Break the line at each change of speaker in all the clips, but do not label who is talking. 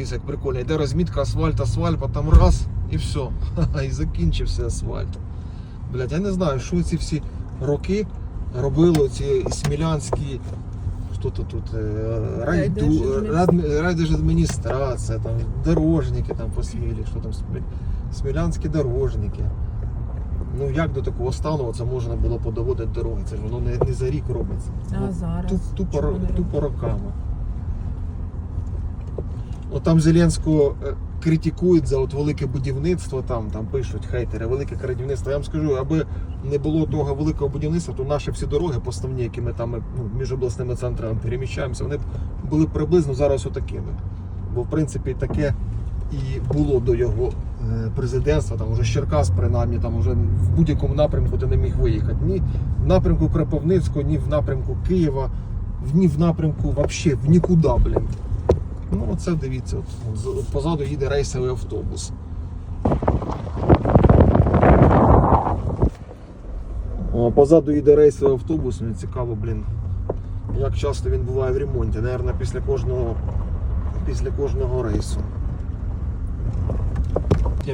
Дивіться, як прикольно. Йде розмітка асфальт, асфальт, потім раз і все. І закінчився асфальт. Блядь, я не знаю, що ці всі роки робило ці смілянські. Хто то тут? е,
Райдержадміністрація.
райдержадміністрація, там, дорожники там по Смілі, що там смілянські дорожники. Ну як до такого стану це можна було подоводити дороги? Це ж воно не, не за рік робиться.
А
Ну,
зараз?
Тупо, тупо роками. От там Зеленського е, критикують за от велике будівництво, там, там пишуть хейтери, велике будівництво. Я вам скажу, аби не було того великого будівництва, то наші всі дороги поставні, які ми там ну, між обласними центрами переміщаємося, вони б були приблизно зараз отакими. Бо в принципі таке і було до його е, президентства, там уже Черкас, принаймні, там уже в будь-якому напрямку ти не міг виїхати. Ні в напрямку Кропивницького, ні в напрямку Києва, ні в напрямку вообще в нікуди, блін. Ну, оце дивіться, от, позаду їде рейсовий автобус. О, позаду їде рейсовий автобус, мені цікаво, блін. Як часто він буває в ремонті, Наверно, після кожного, після кожного рейсу.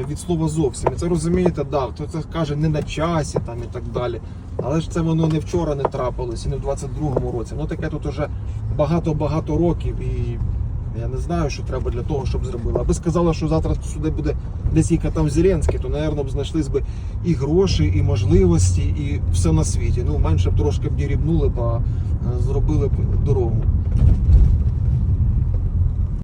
Від слова зовсім. Це розумієте, да, хто це каже не на часі там і так далі. Але ж це воно не вчора не трапилось і не в 22-му році. Воно таке тут уже багато-багато років і я не знаю, що треба для того, щоб зробили. Аби сказала, що завтра сюди буде десь яка там Зеленський, то, напевно, б знайшлись би і гроші, і можливості, і все на світі. Ну, менше б трошки б дірібнули а е, зробили б дорогу.